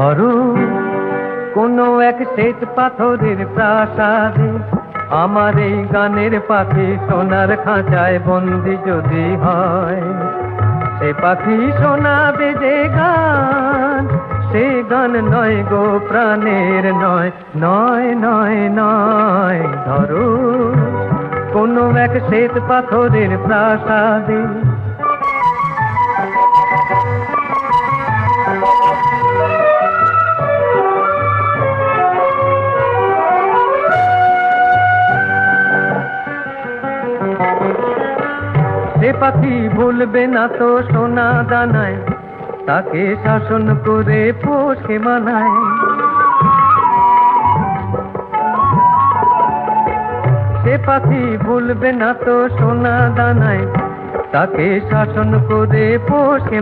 ধরো। কোনো এক শ্বেত পাথরের প্রাসাদে আমার এই গানের পাখি সোনার খাঁচায় বন্দি যদি হয়। সে পাখি শোনাবে যে গান, সে গান নয় গো প্রাণের নয় নয় নয় নয়। ধরো। কোনো এক শ্বেত পাথরের প্রাসাদে সে পাখি ভুলবে না তো সোনা দানায়, তাকে শাসন করে পোষে মানায়। সে পাখি ভুলবে না তো সোনা দানায়, তাকে শাসন করে পোষে